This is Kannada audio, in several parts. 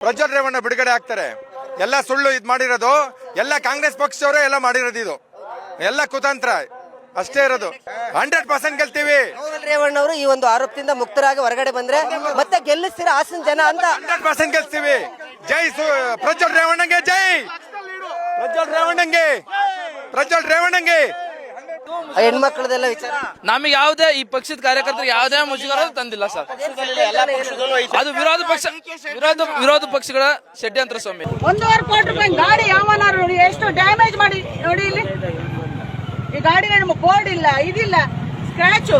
ಪ್ರಜ್ವಲ್ ರೇವಣ್ಣ ಬಿಡುಗಡೆ ಆಗ್ತಾರೆ. ಎಲ್ಲ ಸುಳ್ಳು ಇದು ಮಾಡಿರೋದು ಎಲ್ಲ ಕಾಂಗ್ರೆಸ್ ಪಕ್ಷದವರೇ ಎಲ್ಲ ಮಾಡಿರೋದು ಇದು. ಎಲ್ಲ ಕುತಂತ್ರ ಅಷ್ಟೇ ಇರೋದು. ಹಂಡ್ರೆಡ್ ಪರ್ಸೆಂಟ್ ಗೆಲ್ತೀವಿ. ರೇವಣ್ಣ ಅವರು ಈ ಒಂದು ಆರೋಪದಿಂದ ಮುಕ್ತರಾಗಿ ಹೊರಗಡೆ ಬಂದ್ರೆ ಮತ್ತೆ ಗೆಲ್ಲಿಸ್ತೀರಾ ಹಾಸನ ಜನ ಅಂತ? ಹಂಡ್ರೆಡ್ ಪರ್ಸೆಂಟ್ ಗೆಲ್ತೀವಿ. ಜೈ ಸು ಪ್ರಜ್ವಲ್ ರೇವಣ್ಣಂಗೆ ಜೈ! ಪ್ರಜ್ವಲ್ ರೇವಣ್ಣಂಗೆ ಪ್ರಜ್ವಲ್ ರೇವಣ್ಣಂಗೆ! ಹೆಣ್ಮಕ್ಳದೆಲ್ಲ ವಿಚಾರ. ನಮಗೆ ಯಾವುದೇ ಈ ಪಕ್ಷದ ಕಾರ್ಯಕರ್ತರು ಯಾವುದೇ ಮುಜುಗರ ತಂದಿಲ್ಲ ಸರ್. ಅದು ವಿರೋಧ ಪಕ್ಷ ವಿರೋಧ ವಿರೋಧ ಪಕ್ಷಗಳ ಷಡ್ಯಂತ್ರ ಸ್ವಾಮಿ. ಒಂದೂವರೆ ಕೋಟಿ ರೂಪಾಯಿ ಗಾಡಿ ಯಾವನಾರು ನೋಡಿ ಎಷ್ಟು ಡ್ಯಾಮೇಜ್ ಮಾಡಿ ನೋಡಿ ಇಲ್ಲಿ. ಈ ಗಾಡಿ ನಮ್ಮ ಬೋರ್ಡ್ ಇಲ್ಲ ಇದಿಲ್ಲ ಸ್ಕ್ರಾಚು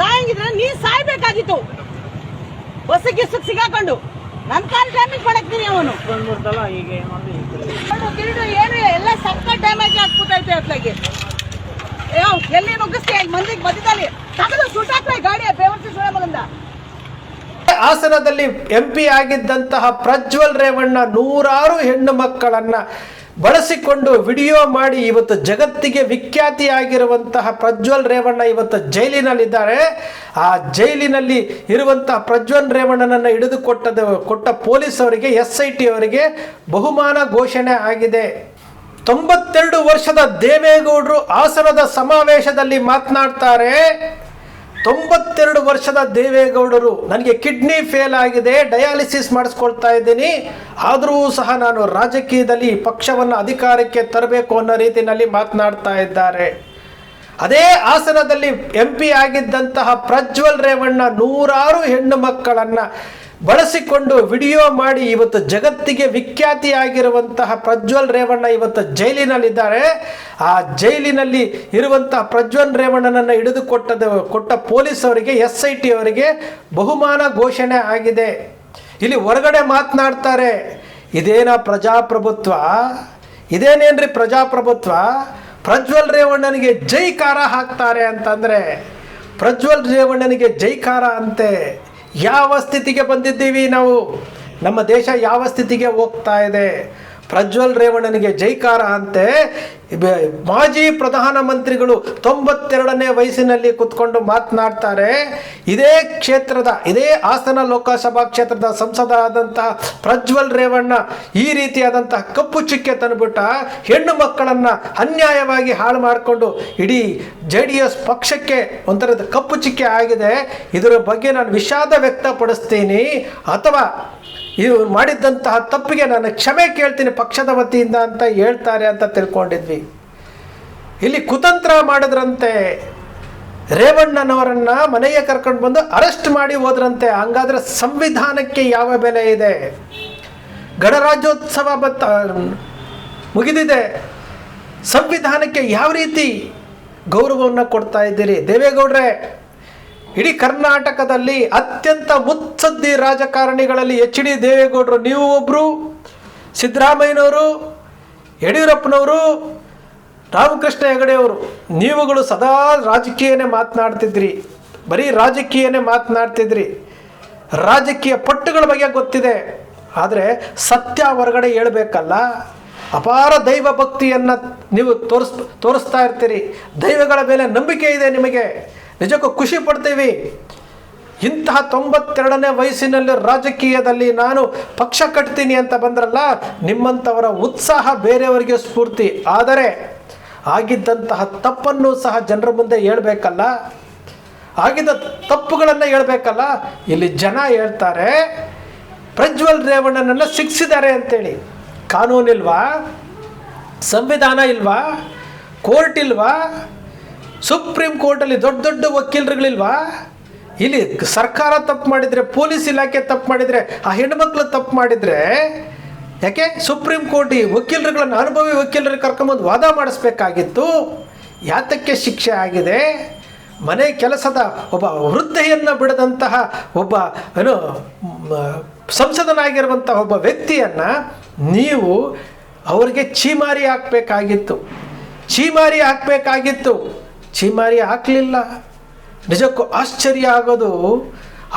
ಸಾಯಂಗಿದ್ರೆ ನೀ ಸಾಯ್ಬೇಕಾಗಿತ್ತು. ಬಸ್ ಗಿಸ್ ಸಿಗಾಕೊಂಡು. ನನ್ ಕಾರ್ ಡ್ಯಾಮೇಜ್ ಮಾಡಕ್ತೀನಿ ಅವನು. ಕಿರೀಟ ಏನು ಎಲ್ಲ ಸಕ್ಕ ಡ್ಯಾಮೇಜ್ ಆಗ್ಬಿಟ್ಟೈತೆ ಅತ್ಲಾಗೆ. ಎಲ್ಲಿ ನುಗ್ಗಿಸ್ತೀಯ? ಮಂದಿಗೆ ಮಧ್ಯದಲ್ಲಿ ಸುಟ್ಟಾಕ್ಲ ಗಾಡಿಯ ಬೇವರ್ಸಿ ಹಾಸನದಲ್ಲಿ ಎಂ ಪಿ ಆಗಿದ್ದಂತಹ ಪ್ರಜ್ವಲ್ ರೇವಣ್ಣ ನೂರಾರು ಹೆಣ್ಣು ಮಕ್ಕಳನ್ನ ಬಳಸಿಕೊಂಡು ವಿಡಿಯೋ ಮಾಡಿ ಇವತ್ತು ಜಗತ್ತಿಗೆ ವಿಖ್ಯಾತಿಯಾಗಿರುವಂತಹ ಪ್ರಜ್ವಲ್ ರೇವಣ್ಣ ಇವತ್ತು ಜೈಲಿನಲ್ಲಿದ್ದಾರೆ. ಆ ಜೈಲಿನಲ್ಲಿ ಇರುವಂತಹ ಪ್ರಜ್ವಲ್ ರೇವಣ್ಣನನ್ನು ಹಿಡಿದುಕೊಟ್ಟದ, ಕೊಟ್ಟ ಪೊಲೀಸ್ ಅವರಿಗೆ, ಎಸ್ ಐ ಟಿ ಅವರಿಗೆ ಬಹುಮಾನ ಘೋಷಣೆ ಆಗಿದೆ. ತೊಂಬತ್ತೆರಡು ವರ್ಷದ ದೇವೇಗೌಡರು ಹಾಸನದ ಸಮಾವೇಶದಲ್ಲಿ ಮಾತನಾಡ್ತಾರೆ. ತೊಂಬತ್ತೆರಡು ವರ್ಷದ ದೇವೇಗೌಡರು, ನನಗೆ ಕಿಡ್ನಿ ಫೇಲ್ ಆಗಿದೆ, ಡಯಾಲಿಸಿಸ್ ಮಾಡಿಸ್ಕೊಳ್ತಾ ಇದ್ದೀನಿ. ಆದರೂ ಸಹ ನಾನು ರಾಜಕೀಯದಲ್ಲಿ ಪಕ್ಷವನ್ನು ಅಧಿಕಾರಕ್ಕೆ ತರಬೇಕು ಅನ್ನೋ ರೀತಿಯಲ್ಲಿ ಮಾತನಾಡ್ತಾ ಇದ್ದಾರೆ. ಅದೇ ಆಸನದಲ್ಲಿ ಎಂ ಪಿ ಆಗಿದ್ದಂತಹ ಪ್ರಜ್ವಲ್ ರೇವಣ್ಣ ನೂರಾರು ಹೆಣ್ಣು ಮಕ್ಕಳನ್ನು ಬಳಸಿಕೊಂಡು ವಿಡಿಯೋ ಮಾಡಿ ಇವತ್ತು ಜಗತ್ತಿಗೆ ವಿಖ್ಯಾತಿಯಾಗಿರುವಂತಹ ಪ್ರಜ್ವಲ್ ರೇವಣ್ಣ ಇವತ್ತು ಜೈಲಿನಲ್ಲಿದ್ದಾರೆ. ಆ ಜೈಲಿನಲ್ಲಿ ಇರುವಂತಹ ಪ್ರಜ್ವಲ್ ರೇವಣ್ಣನನ್ನು ಹಿಡಿದುಕೊಟ್ಟದ, ಕೊಟ್ಟ ಪೊಲೀಸ್ ಅವರಿಗೆ, ಎಸ್ ಐ ಟಿ ಅವರಿಗೆ ಬಹುಮಾನ ಘೋಷಣೆ ಆಗಿದೆ. ಇಲ್ಲಿ ಹೊರಗಡೆ ಮಾತನಾಡ್ತಾರೆ, ಇದೇನ ಪ್ರಜಾಪ್ರಭುತ್ವ? ಇದೇನೇನ್ರಿ ಪ್ರಜಾಪ್ರಭುತ್ವ? ಪ್ರಜ್ವಲ್ ರೇವಣ್ಣನಿಗೆ ಜೈಕಾರ ಹಾಕ್ತಾರೆ ಅಂತಂದರೆ, ಪ್ರಜ್ವಲ್ ರೇವಣ್ಣನಿಗೆ ಜೈಕಾರ ಅಂತೆ. ಯಾವ ಸ್ಥಿತಿಗೆ ಬಂದಿದ್ದೀವಿ ನಾವು? ನಮ್ಮ ದೇಶ ಯಾವ ಸ್ಥಿತಿಗೆ ಹೋಗ್ತಾ ಇದೆ? ಪ್ರಜ್ವಲ್ ರೇವಣ್ಣನಿಗೆ ಜೈಕಾರ ಅಂತೆ. ಮಾಜಿ ಪ್ರಧಾನಮಂತ್ರಿಗಳು ತೊಂಬತ್ತೆರಡನೇ ವಯಸ್ಸಿನಲ್ಲಿ ಕುತ್ಕೊಂಡು ಮಾತನಾಡ್ತಾರೆ. ಇದೇ ಕ್ಷೇತ್ರದ, ಇದೇ ಹಾಸನ ಲೋಕಸಭಾ ಕ್ಷೇತ್ರದ ಸಂಸದ ಆದಂತಹ ಪ್ರಜ್ವಲ್ ರೇವಣ್ಣ ಈ ರೀತಿಯಾದಂತಹ ಕಪ್ಪು ಚುಕ್ಕೆ ತಂದುಬಿಟ್ಟ ಹೆಣ್ಣು ಮಕ್ಕಳನ್ನು ಅನ್ಯಾಯವಾಗಿ ಹಾಳು ಮಾಡಿಕೊಂಡು ಇಡೀ ಜೆ ಡಿ ಎಸ್ ಪಕ್ಷಕ್ಕೆ ಒಂಥರದ ಕಪ್ಪು ಚುಕ್ಕೆ ಆಗಿದೆ. ಇದರ ಬಗ್ಗೆ ನಾನು ವಿಷಾದ ವ್ಯಕ್ತಪಡಿಸ್ತೀನಿ. ಅಥವಾ ಇವ್ರು ಮಾಡಿದ್ದಂತಹ ತಪ್ಪಿಗೆ ನಾನು ಕ್ಷಮೆ ಕೇಳ್ತೀನಿ ಪಕ್ಷದ ವತಿಯಿಂದ ಅಂತ ಹೇಳ್ತಾರೆ ಅಂತ ತಿಳ್ಕೊಂಡಿದ್ವಿ. ಇಲ್ಲಿ ಕುತಂತ್ರ ಮಾಡಿದ್ರಂತೆ. ರೇವಣ್ಣನವರನ್ನ ಮನೆಗೆ ಕರ್ಕೊಂಡು ಬಂದು ಅರೆಸ್ಟ್ ಮಾಡಿ ಹೋದ್ರಂತೆ. ಹಂಗಾದ್ರೆ ಸಂವಿಧಾನಕ್ಕೆ ಯಾವ ಬೆಲೆ ಇದೆ? ಗಣರಾಜ್ಯೋತ್ಸವ ಬತ್ತ ಮುಗಿದಿದೆ. ಸಂವಿಧಾನಕ್ಕೆ ಯಾವ ರೀತಿ ಗೌರವವನ್ನು ಕೊಡ್ತಾ ಇದ್ದೀರಿ? ದೇವೇಗೌಡ್ರೆ, ಇಡೀ ಕರ್ನಾಟಕದಲ್ಲಿ ಅತ್ಯಂತ ಮುತ್ಸದ್ದಿ ರಾಜಕಾರಣಿಗಳಲ್ಲಿ ಎಚ್ ಡಿ ದೇವೇಗೌಡರು. ನೀವು ಒಬ್ಬರು ಸಿದ್ದರಾಮಯ್ಯನವರು, ಯಡಿಯೂರಪ್ಪನವರು ರಾಮಕೃಷ್ಣ ಹೆಗಡೆಯವರು ನೀವುಗಳು ಸದಾ ರಾಜಕೀಯನೇ ಮಾತನಾಡ್ತಿದ್ರಿ, ಬರೀ ರಾಜಕೀಯನೇ ಮಾತನಾಡ್ತಿದ್ರಿ. ರಾಜಕೀಯ ಪಟ್ಟುಗಳ ಬಗ್ಗೆ ಗೊತ್ತಿದೆ, ಆದರೆ ಸತ್ಯ ಹೊರಗಡೆ ಹೇಳಬೇಕಲ್ಲ. ಅಪಾರ ದೈವ ಭಕ್ತಿಯನ್ನು ನೀವು ತೋರಿಸ್, ತೋರಿಸ್ತಾ ಇರ್ತೀರಿ. ದೈವಗಳ ಮೇಲೆ ನಂಬಿಕೆ ಇದೆ ನಿಮಗೆ. ನಿಜಕ್ಕೂ ಖುಷಿ ಪಡ್ತೀವಿ. ಇಂತಹ ತೊಂಬತ್ತೆರಡನೇ ವಯಸ್ಸಿನಲ್ಲಿ ರಾಜಕೀಯದಲ್ಲಿ ನಾನು ಪಕ್ಷ ಕಟ್ತೀನಿ ಅಂತ ಬಂದ್ರಲ್ಲ, ನಿಮ್ಮಂಥವರ ಉತ್ಸಾಹ ಬೇರೆಯವರಿಗೆ ಸ್ಫೂರ್ತಿ. ಆದರೆ ಆಗಿದ್ದಂತಹ ತಪ್ಪನ್ನು ಸಹ ಜನರ ಮುಂದೆ ಹೇಳಬೇಕಲ್ಲ? ಆಗಿದ್ದ ತಪ್ಪುಗಳನ್ನು ಹೇಳಬೇಕಲ್ಲ? ಇಲ್ಲಿ ಜನ ಹೇಳ್ತಾರೆ, ಪ್ರಜ್ವಲ್ ರೇವಣ್ಣನನ್ನು ಶಿಕ್ಷಿದ್ದಾರೆ ಅಂತೇಳಿ. ಕಾನೂನಿಲ್ವಾ ಸಂವಿಧಾನ ಇಲ್ವಾ? ಕೋರ್ಟ್ ಇಲ್ವಾ? ಸುಪ್ರೀಂ ಕೋರ್ಟಲ್ಲಿ ದೊಡ್ಡ ದೊಡ್ಡ ವಕೀಲರುಗಳಿಲ್ವಾ? ಇಲ್ಲಿ ಸರ್ಕಾರ ತಪ್ಪು ಮಾಡಿದರೆ, ಪೊಲೀಸ್ ಇಲಾಖೆ ತಪ್ಪು ಮಾಡಿದರೆ, ಆ ಹೆಣ್ಮಕ್ಳು ತಪ್ಪು ಮಾಡಿದರೆ ಯಾಕೆ? ಸುಪ್ರೀಂ ಕೋರ್ಟ್ ಈ ವಕೀಲರುಗಳನ್ನು, ಅನುಭವಿ ವಕೀಲರಿಗೆ ಕರ್ಕೊಂಬಂದು ವಾದ ಮಾಡಿಸ್ಬೇಕಾಗಿತ್ತು. ಯಾತಕ್ಕೆ ಶಿಕ್ಷೆ ಆಗಿದೆ? ಮನೆ ಕೆಲಸದ ಒಬ್ಬ ವೃದ್ಧೆಯನ್ನು ಬಿಡದಂತಹ ಒಬ್ಬ, ಏನು ಸಂಸದನಾಗಿರುವಂಥ ಒಬ್ಬ ವ್ಯಕ್ತಿಯನ್ನು ನೀವು ಅವರಿಗೆ ಚೀಮಾರಿ ಹಾಕಬೇಕಾಗಿತ್ತು. ಚೀಮಾರಿ ಹಾಕಬೇಕಾಗಿತ್ತು. ಚೀಮಾರಿ ಹಾಕಲಿಲ್ಲ. ನಿಜಕ್ಕೂ ಆಶ್ಚರ್ಯ ಆಗೋದು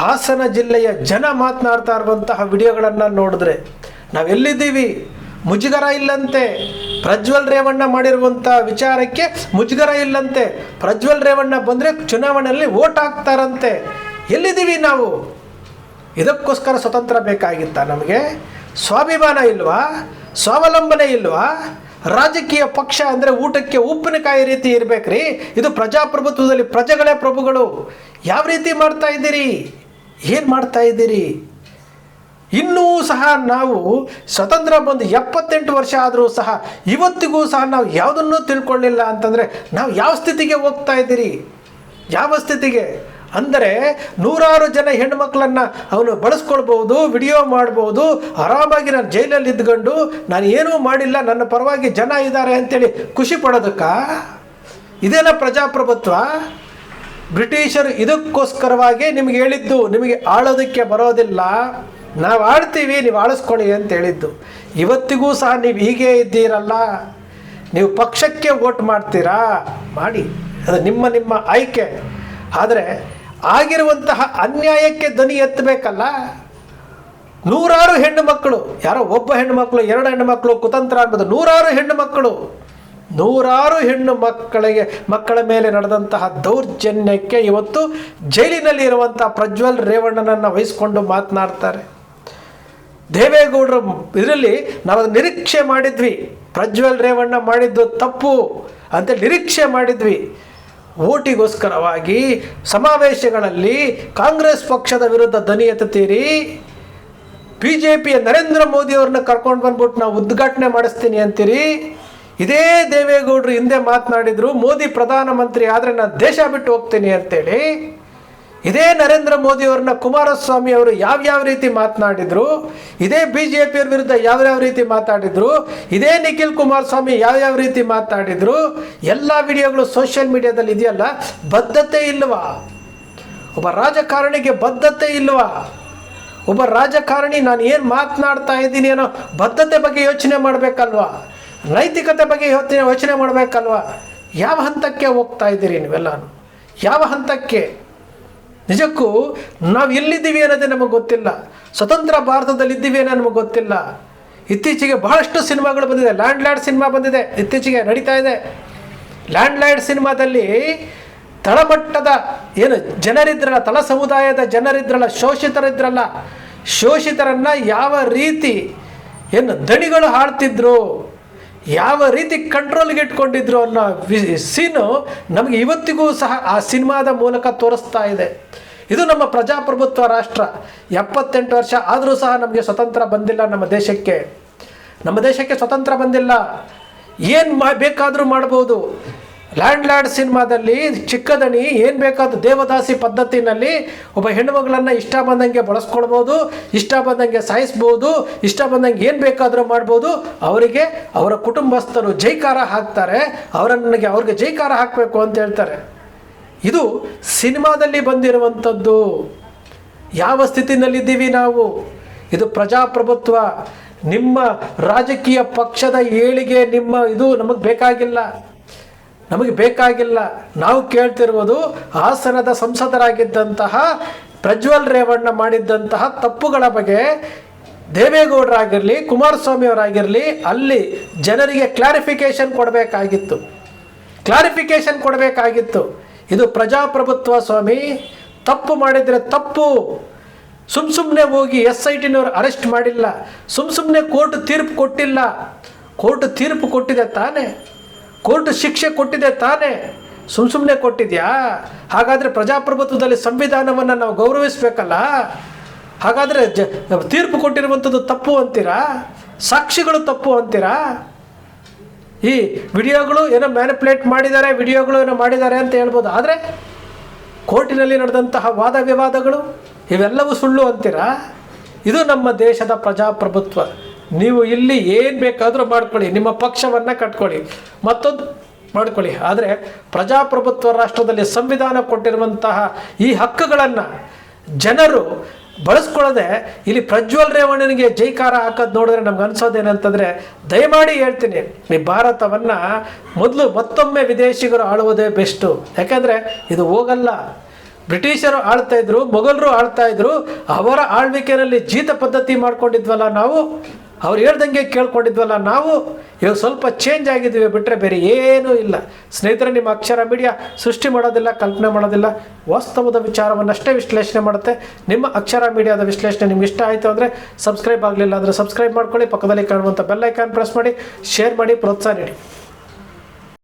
ಹಾಸನ ಜಿಲ್ಲೆಯ ಜನ ಮಾತನಾಡ್ತಾ ಇರುವಂತಹ ವಿಡಿಯೋಗಳನ್ನು ನೋಡಿದ್ರೆ. ನಾವೆಲ್ಲಿದ್ದೀವಿ ಮುಜುಗರ ಇಲ್ಲಂತೆ. ಪ್ರಜ್ವಲ್ ರೇವಣ್ಣ ಮಾಡಿರುವಂಥ ವಿಚಾರಕ್ಕೆ ಮುಜುಗರ ಇಲ್ಲಂತೆ. ಪ್ರಜ್ವಲ್ ರೇವಣ್ಣ ಬಂದರೆ ಚುನಾವಣೆಯಲ್ಲಿ ಓಟ್ ಹಾಕ್ತಾರಂತೆ. ಎಲ್ಲಿದ್ದೀವಿ ನಾವು? ಇದಕ್ಕೋಸ್ಕರ ಸ್ವತಂತ್ರ ಬೇಕಾಗಿತ್ತ ನಮಗೆ? ಸ್ವಾಭಿಮಾನ ಇಲ್ವಾ? ಸ್ವಾವಲಂಬನೆ ಇಲ್ವಾ? ರಾಜಕೀಯ ಪಕ್ಷ ಅಂದರೆ ಊಟಕ್ಕೆ ಉಪ್ಪಿನಕಾಯಿ ರೀತಿ ಇರ್ಬೇಕ್ರಿ. ಇದು ಪ್ರಜಾಪ್ರಭುತ್ವದಲ್ಲಿ ಪ್ರಜೆಗಳೇ ಪ್ರಭುಗಳು. ಯಾವ ರೀತಿ ಮಾಡ್ತಾ ಇದ್ದೀರಿ? ಏನು ಮಾಡ್ತಾ ಇದ್ದೀರಿ? ಇನ್ನೂ ಸಹ ನಾವು ಸ್ವತಂತ್ರ ಬಂದು ಎಪ್ಪತ್ತೆಂಟು ವರ್ಷ ಆದರೂ ಸಹ ಇವತ್ತಿಗೂ ಸಹ ನಾವು ಯಾವುದನ್ನೂ ತಿಳ್ಕೊಳ್ಳಿಲ್ಲ ಅಂತಂದರೆ ನಾವು ಯಾವ ಸ್ಥಿತಿಗೆ ಹೋಗ್ತಾ ಇದ್ದೀರಿ? ಯಾವ ಸ್ಥಿತಿಗೆ? ಅಂದರೆ ನೂರಾರು ಜನ ಹೆಣ್ಮಕ್ಳನ್ನು ಅವನು ಬಳಸ್ಕೊಳ್ಬೋದು ವಿಡಿಯೋ ಮಾಡ್ಬೋದು, ಆರಾಮಾಗಿ ನಾನು ಜೈಲಲ್ಲಿ ಇದ್ಕೊಂಡು ನಾನು ಏನೂ ಮಾಡಿಲ್ಲ, ನನ್ನ ಪರವಾಗಿ ಜನ ಇದ್ದಾರೆ ಅಂತೇಳಿ ಖುಷಿ ಪಡೋದಕ್ಕ? ಇದೇನ ಪ್ರಜಾಪ್ರಭುತ್ವ? ಬ್ರಿಟಿಷರು ಇದಕ್ಕೋಸ್ಕರವಾಗಿ ನಿಮಗೆ ಹೇಳಿದ್ದು, ನಿಮಗೆ ಆಳೋದಕ್ಕೆ ಬರೋದಿಲ್ಲ. ನಾವು ಆಡ್ತೀವಿ, ನೀವು ಆಳಿಸ್ಕೊಳ್ಳಿ ಅಂತ ಹೇಳಿದ್ದು ಇವತ್ತಿಗೂ ಸಹ ನೀವು ಹೀಗೆ ಇದ್ದೀರಲ್ಲ, ನೀವು ಪಕ್ಷಕ್ಕೆ ವೋಟ್ ಮಾಡ್ತೀರಾ? ಮಾಡಿ. ಅದು ನಿಮ್ಮ ನಿಮ್ಮ ಆಯ್ಕೆ. ಆದರೆ ಆಗಿರುವಂತಹ ಅನ್ಯಾಯಕ್ಕೆ ಧ್ವನಿ ಎತ್ತಬೇಕಲ್ಲ? ನೂರಾರು ಹೆಣ್ಣು ಮಕ್ಕಳು, ಯಾರೋ ಒಬ್ಬ ಹೆಣ್ಣು ಮಕ್ಕಳು, ಎರಡು ಹೆಣ್ಣು ಮಕ್ಕಳು ಕುತಂತ್ರ ಅನ್ನೋದು ನೂರಾರು ಹೆಣ್ಣು ಮಕ್ಕಳು. ನೂರಾರು ಹೆಣ್ಣು ಮಕ್ಕಳಿಗೆ, ಮಕ್ಕಳ ಮೇಲೆ ನಡೆದಂತಹ ದೌರ್ಜನ್ಯಕ್ಕೆ ಇವತ್ತು ಜೈಲಿನಲ್ಲಿ ಇರುವಂತಹ ಪ್ರಜ್ವಲ್ ರೇವಣ್ಣನನ್ನು ವಹಿಸ್ಕೊಂಡು ಮಾತನಾಡ್ತಾರೆ. ದೇವೇಗೌಡರು ಇದರಲ್ಲಿ ನಾವು ಅದನ್ನು ನಿರೀಕ್ಷೆ ಮಾಡಿದ್ವಿ. ಪ್ರಜ್ವಲ್ ರೇವಣ್ಣ ಮಾಡಿದ್ದು ತಪ್ಪು ಅಂತ ನಿರೀಕ್ಷೆ ಮಾಡಿದ್ವಿ. ಓಟಿಗೋಸ್ಕರವಾಗಿ ಸಮಾವೇಶಗಳಲ್ಲಿ ಕಾಂಗ್ರೆಸ್ ಪಕ್ಷದ ವಿರುದ್ಧ ದನಿ ಎತ್ತುತ್ತೀರಿ. ಬಿ ಜೆ ಪಿಯ ನರೇಂದ್ರ ಮೋದಿಯವ್ರನ್ನ ಕರ್ಕೊಂಡು ಬಂದ್ಬಿಟ್ಟು ನಾವು ಉದ್ಘಾಟನೆ ಮಾಡಿಸ್ತೀನಿ ಅಂತೀರಿ. ಇದೇ ದೇವೇಗೌಡರು ಹಿಂದೆ ಮಾತನಾಡಿದ್ರು, ಮೋದಿ ಪ್ರಧಾನಮಂತ್ರಿ ಆದರೆ ನಾನು ದೇಶ ಬಿಟ್ಟು ಹೋಗ್ತೀನಿ ಅಂತೇಳಿ. ಇದೇ ನರೇಂದ್ರ ಮೋದಿ ಅವ್ರನ್ನ ಕುಮಾರಸ್ವಾಮಿ ಅವರು ಯಾವ್ಯಾವ ರೀತಿ ಮಾತನಾಡಿದ್ರು, ಇದೇ ಬಿ ಜೆ ಪಿಯವ್ರ ವಿರುದ್ಧ ಯಾವ್ಯಾವ ರೀತಿ ಮಾತಾಡಿದ್ರು ಇದೇ ನಿಖಿಲ್ ಕುಮಾರಸ್ವಾಮಿ ಯಾವ್ಯಾವ ರೀತಿ ಮಾತಾಡಿದ್ರು ಎಲ್ಲ ವಿಡಿಯೋಗಳು ಸೋಷಿಯಲ್ ಮೀಡಿಯಾದಲ್ಲಿ ಇದೆಯಲ್ಲ? ಬದ್ಧತೆ ಇಲ್ವಾ? ಒಬ್ಬ ರಾಜಕಾರಣಿಗೆ ಬದ್ಧತೆ ಇಲ್ವಾ? ಒಬ್ಬ ರಾಜಕಾರಣಿ ನಾನು ಏನು ಮಾತನಾಡ್ತಾ ಇದ್ದೀನಿ ಏನೋ ಬದ್ಧತೆ ಬಗ್ಗೆ ಯೋಚನೆ ಮಾಡಬೇಕಲ್ವಾ? ನೈತಿಕತೆ ಬಗ್ಗೆ ಯೋಚನೆ ಯೋಚನೆ ಮಾಡಬೇಕಲ್ವಾ? ಯಾವ ಹಂತಕ್ಕೆ ಹೋಗ್ತಾ ಇದ್ದೀರಿ ನೀವೆಲ್ಲನೂ? ಯಾವ ಹಂತಕ್ಕೆ? ನಿಜಕ್ಕೂ ನಾವು ಎಲ್ಲಿದ್ದೀವಿ ಅನ್ನೋದೇ ನಮಗೆ ಗೊತ್ತಿಲ್ಲ. ಸ್ವತಂತ್ರ ಭಾರತದಲ್ಲಿ ಇದ್ದೀವಿ ಅನ್ನೋ ನಮಗೆ ಗೊತ್ತಿಲ್ಲ. ಇತ್ತೀಚೆಗೆ ಬಹಳಷ್ಟು ಸಿನಿಮಾಗಳು ಬಂದಿದೆ. ಲ್ಯಾಂಡ್ ಲ್ಯಾಂಡ್ ಸಿನಿಮಾ ಬಂದಿದೆ. ಇತ್ತೀಚೆಗೆ ನಡೀತಾ ಇದೆ. ಲ್ಯಾಂಡ್ ಲ್ಯಾಂಡ್ ಸಿನಿಮಾದಲ್ಲಿ ತಳಮಟ್ಟದ ಏನು ಜನರಿದ್ರಲ್ಲ ತಳ ಸಮುದಾಯದ ಜನರಿದ್ರಲ್ಲ, ಶೋಷಿತರಿದ್ರಲ್ಲ, ಶೋಷಿತರನ್ನು ಯಾವ ರೀತಿ ಏನು ದಣಿಗಳು ಹಾಡ್ತಿದ್ರು ಯಾವ ರೀತಿ ಕಂಟ್ರೋಲ್ಗೆ ಇಟ್ಕೊಂಡಿದ್ರು ಅನ್ನೋ ವಿ ಸೀನು ನಮಗೆ ಇವತ್ತಿಗೂ ಸಹ ಆ ಸಿನಿಮಾದ ಮೂಲಕ ತೋರಿಸ್ತಾ ಇದೆ. ಇದು ನಮ್ಮ ಪ್ರಜಾಪ್ರಭುತ್ವ ರಾಷ್ಟ್ರ. ಎಪ್ಪತ್ತೆಂಟು ವರ್ಷ ಆದರೂ ಸಹ ನಮಗೆ ಸ್ವತಂತ್ರ ಬಂದಿಲ್ಲ ನಮ್ಮ ದೇಶಕ್ಕೆ. ನಮ್ಮ ದೇಶಕ್ಕೆ ಸ್ವತಂತ್ರ ಬಂದಿಲ್ಲ. ಏನು ಮಾ, ಬೇಕಾದರೂ ಮಾಡ್ಬೋದು. ಲ್ಯಾಂಡ್ ಲ್ಯಾಂಡ್ ಸಿನಿಮಾದಲ್ಲಿ ಚಿಕ್ಕದಣಿ, ಏನು ಬೇಕಾದ ದೇವದಾಸಿ ಪದ್ಧತಿನಲ್ಲಿ ಒಬ್ಬ ಹೆಣ್ಣುಮಗಳನ್ನು ಇಷ್ಟ ಬಂದಂಗೆ ಬಳಸ್ಕೊಳ್ಬೋದು, ಇಷ್ಟ ಬಂದಂಗೆ ಸಾಯಿಸ್ಬೋದು, ಇಷ್ಟ ಬಂದಂಗೆ ಏನು ಬೇಕಾದರೂ ಮಾಡ್ಬೋದು. ಅವರಿಗೆ ಅವರ ಕುಟುಂಬಸ್ಥರು ಜೈಕಾರ ಹಾಕ್ತಾರೆ. ಅವರನ್ನಿಗೆ ಅವ್ರಿಗೆ ಜೈಕಾರ ಹಾಕಬೇಕು ಅಂತ ಹೇಳ್ತಾರೆ. ಇದು ಸಿನಿಮಾದಲ್ಲಿ ಬಂದಿರುವಂಥದ್ದು. ಯಾವ ಸ್ಥಿತಿನಲ್ಲಿದ್ದೀವಿ ನಾವು? ಇದು ಪ್ರಜಾಪ್ರಭುತ್ವ. ನಿಮ್ಮ ರಾಜಕೀಯ ಪಕ್ಷದ ಏಳಿಗೆ ನಿಮ್ಮ ಇದು ನಮಗೆ ಬೇಕಾಗಿಲ್ಲ. ನಮಗೆ ಬೇಕಾಗಿಲ್ಲ. ನಾವು ಕೇಳ್ತಿರುವುದು ಹಾಸನದ ಸಂಸದರಾಗಿದ್ದಂತಹ ಪ್ರಜ್ವಲ್ ರೇವಣ್ಣ ಮಾಡಿದ್ದಂತಹ ತಪ್ಪುಗಳ ಬಗ್ಗೆ ದೇವೇಗೌಡರಾಗಿರಲಿ ಕುಮಾರಸ್ವಾಮಿ ಅವರಾಗಿರಲಿ ಅಲ್ಲಿ ಜನರಿಗೆ ಕ್ಲಾರಿಫಿಕೇಶನ್ ಕೊಡಬೇಕಾಗಿತ್ತು. ಕ್ಲಾರಿಫಿಕೇಶನ್ ಕೊಡಬೇಕಾಗಿತ್ತು. ಇದು ಪ್ರಜಾಪ್ರಭುತ್ವ ಸ್ವಾಮಿ, ತಪ್ಪು ಮಾಡಿದರೆ ತಪ್ಪು. ಸುಮ್ ಸುಮ್ಮನೆ ಹೋಗಿ ಎಸ್ ಐ ಟಿನವ್ರು ಅರೆಸ್ಟ್ ಮಾಡಿಲ್ಲ. ಸುಮ್ ಸುಮ್ಮನೆ ಕೋರ್ಟ್ ತೀರ್ಪು ಕೊಟ್ಟಿಲ್ಲ. ಕೋರ್ಟ್ ತೀರ್ಪು ಕೊಟ್ಟಿದೆ ತಾನೇ. ಕೋರ್ಟ್ ಶಿಕ್ಷೆ ಕೊಟ್ಟಿದೆ ತಾನೇ. ಸುಮ್ ಸುಮ್ಮನೆ ಕೊಟ್ಟಿದ್ಯಾ? ಹಾಗಾದರೆ ಪ್ರಜಾಪ್ರಭುತ್ವದಲ್ಲಿ ಸಂವಿಧಾನವನ್ನು ನಾವು ಗೌರವಿಸಬೇಕಲ್ಲ? ಹಾಗಾದರೆ ಜ, ತೀರ್ಪು ಕೊಟ್ಟಿರುವಂಥದ್ದು ತಪ್ಪು ಅಂತೀರಾ? ಸಾಕ್ಷಿಗಳು ತಪ್ಪು ಅಂತೀರಾ? ಈ ವಿಡಿಯೋಗಳು ಏನೋ ಮ್ಯಾನಿಪ್ಯುಲೇಟ್ ಮಾಡಿದ್ದಾರೆ, ವಿಡಿಯೋಗಳು ಏನೋ ಮಾಡಿದ್ದಾರೆ ಅಂತ ಹೇಳ್ಬೋದು. ಆದರೆ ಕೋರ್ಟಿನಲ್ಲಿ ನಡೆದಂತಹ ವಾದ ವಿವಾದಗಳು ಇವೆಲ್ಲವೂ ಸುಳ್ಳು ಅಂತೀರಾ? ಇದು ನಮ್ಮ ದೇಶದ ಪ್ರಜಾಪ್ರಭುತ್ವ. ನೀವು ಇಲ್ಲಿ ಏನು ಬೇಕಾದರೂ ಮಾಡ್ಕೊಳ್ಳಿ, ನಿಮ್ಮ ಪಕ್ಷವನ್ನು ಕಟ್ಕೊಳ್ಳಿ, ಮತ್ತೊಂದು ಮಾಡ್ಕೊಳ್ಳಿ. ಆದರೆ ಪ್ರಜಾಪ್ರಭುತ್ವ ರಾಷ್ಟ್ರದಲ್ಲಿ ಸಂವಿಧಾನ ಕೊಟ್ಟಿರುವಂತಹ ಈ ಹಕ್ಕುಗಳನ್ನು ಜನರು ಬಳಸ್ಕೊಳ್ಳದೆ ಇಲ್ಲಿ ಪ್ರಜ್ವಲ್ ರೇವಣ್ಣನಿಗೆ ಜೈಕಾರ ಹಾಕೋದು ನೋಡಿದ್ರೆ ನಮ್ಗೆ ಅನ್ಸೋದೇನಂತಂದರೆ, ದಯಮಾಡಿ ಹೇಳ್ತೀನಿ, ಈ ಭಾರತವನ್ನು ಮೊದಲು ಮತ್ತೊಮ್ಮೆ ವಿದೇಶಿಗರು ಆಳುವುದೇ ಬೆಸ್ಟು. ಯಾಕೆಂದರೆ ಇದು ಹೋಗಲ್ಲ. ಬ್ರಿಟಿಷರು ಆಳ್ತಾ ಇದ್ರು, ಮೊಘಲರು ಆಳ್ತಾ ಇದ್ರು, ಅವರ ಆಳ್ವಿಕೆಯಲ್ಲಿ ಜೀತ ಪದ್ಧತಿ ಮಾಡ್ಕೊಂಡಿದ್ವಲ್ಲ ನಾವು? ಅವ್ರು ಹೇಳ್ದಂಗೆ ಕೇಳ್ಕೊಂಡಿದ್ವಲ್ಲ, ನಾವು ಇವಾಗ ಸ್ವಲ್ಪ ಚೇಂಜ್ ಆಗಿದ್ದೀವಿ ಬಿಟ್ಟರೆ ಬೇರೆ ಏನೂ ಇಲ್ಲ. ಸ್ನೇಹಿತರೆ, ನಿಮ್ಮ ಅಕ್ಷರ ಮೀಡಿಯಾ ಸೃಷ್ಟಿ ಮಾಡೋದಿಲ್ಲ, ಕಲ್ಪನೆ ಮಾಡೋದಿಲ್ಲ, ವಾಸ್ತವದ ವಿಚಾರವನ್ನಷ್ಟೇ ವಿಶ್ಲೇಷಣೆ ಮಾಡುತ್ತೆ. ನಿಮ್ಮ ಅಕ್ಷರ ಮೀಡಿಯಾದ ವಿಶ್ಲೇಷಣೆ ನಿಮ್ಗೆ ಇಷ್ಟ ಆಯಿತು ಅಂದರೆ ಸಬ್ಸ್ಕ್ರೈಬ್ ಆಗಲಿಲ್ಲ ಅಂದರೆ ಸಬ್ಸ್ಕ್ರೈಬ್ ಮಾಡ್ಕೊಳ್ಳಿ, ಪಕ್ಕದಲ್ಲಿ ಕಾಣುವಂಥ ಬೆಲ್ ಐಕಾನ್ ಪ್ರೆಸ್ ಮಾಡಿ ಶೇರ್ ಮಾಡಿ, ಪ್ರೋತ್ಸಾಹ ನೀಡಿ.